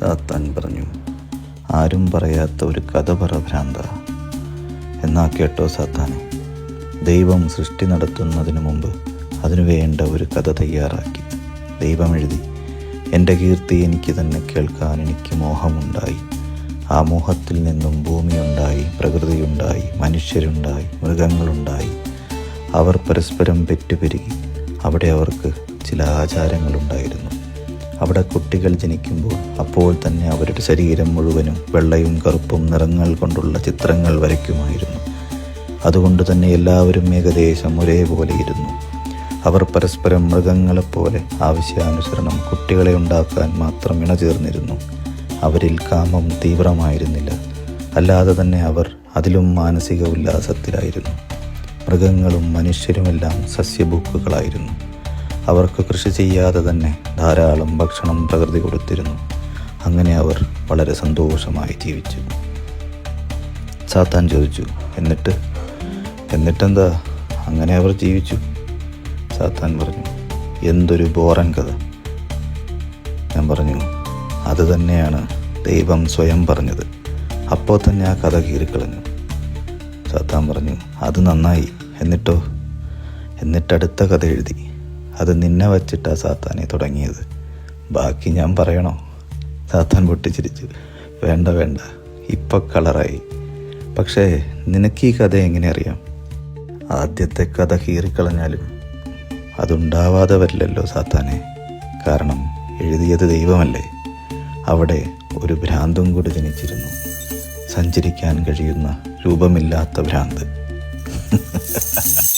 സാത്താൻ പറഞ്ഞു ആരും പറയാത്ത ഒരു കഥ പറ ഭ്രാന്ത എന്നാ കേട്ടോ സാത്താനെ. ദൈവം സൃഷ്ടി നടത്തുന്നതിന് മുമ്പ് അതിനു വേണ്ട ഒരു കഥ തയ്യാറാക്കി. ദൈവം എഴുതി എന്റെ കീർത്തി എനിക്ക് തന്നെ കേൾക്കാൻ എനിക്ക് മോഹമുണ്ടായി. ആ മോഹത്തിൽ നിന്നും ഭൂമിയുണ്ടായി പ്രകൃതിയുണ്ടായി മനുഷ്യരുണ്ടായി മൃഗങ്ങളുണ്ടായി. അവർ പരസ്പരം പെറ്റുപെരുകി അവിടെ അവർക്ക് ചില ആചാരങ്ങളുണ്ടായിരുന്നു. അവിടെ കുട്ടികൾ ജനിക്കുമ്പോൾ അപ്പോൾ തന്നെ അവരുടെ ശരീരം മുഴുവനും വെള്ളയും കറുപ്പും നിറങ്ങൾ കൊണ്ടുള്ള ചിത്രങ്ങൾ വരയ്ക്കുമായിരുന്നു. അതുകൊണ്ട് തന്നെ എല്ലാവരും ഏകദേശം ഒരേപോലെ ഇരുന്നു. അവർ പരസ്പരം മൃഗങ്ങളെപ്പോലെ ആവശ്യാനുസരണം കുട്ടികളെ ഉണ്ടാക്കാൻ മാത്രം ഇണചേർന്നിരുന്നു. അവരിൽ കാമം തീവ്രമായിരുന്നില്ല. അല്ലാതെ തന്നെ അവർ അതിലും മാനസിക ഉല്ലാസത്തിലായിരുന്നു. മൃഗങ്ങളും മനുഷ്യരുമെല്ലാം സസ്യഭുക്കുകളായിരുന്നു അവർക്ക് കൃഷി ചെയ്യാതെ തന്നെ ധാരാളം ഭക്ഷണം പ്രകൃതി കൊടുത്തിരുന്നു. അങ്ങനെ അവർ വളരെ സന്തോഷമായി ജീവിച്ചു. സാത്താൻ ചോദിച്ചു എന്നിട്ട്? എന്നിട്ടെന്താ? അങ്ങനെ അവർ ജീവിച്ചു? സാത്താൻ പറഞ്ഞു എന്തൊരു ബോറൻ കഥ. ഞാൻ പറഞ്ഞു അത് തന്നെയാണ് ദൈവം സ്വയം പറഞ്ഞത്. അപ്പോൾ തന്നെ ആ കഥ കീറിക്കളഞ്ഞു. സാത്താൻ പറഞ്ഞു അത് നന്നായി. എന്നിട്ടോ? എന്നിട്ടടുത്ത കഥ എഴുതി. അത് നിന്നെ വച്ചിട്ടാ സാത്താനെ തുടങ്ങിയത്. ബാക്കി ഞാൻ പറയണോ? സാത്താൻ പൊട്ടിച്ചിരിച്ചു. വേണ്ട വേണ്ട. ഇപ്പം കളറായി. പക്ഷേ നിനക്ക് ഈ കഥ എങ്ങനെ അറിയാം? ആദ്യത്തെ കഥ കീറിക്കളഞ്ഞാലും അതുണ്ടാവാതെ വരില്ലല്ലോ സാത്താനെ. കാരണം എഴുതിയത് ദൈവമല്ലേ? അവിടെ ഒരു ഭ്രാന്തും കൂടി ജനിച്ചിരുന്നു. സഞ്ചരിക്കാൻ കഴിയുന്ന രൂപമില്ലാത്ത ഭ്രാന്ത്.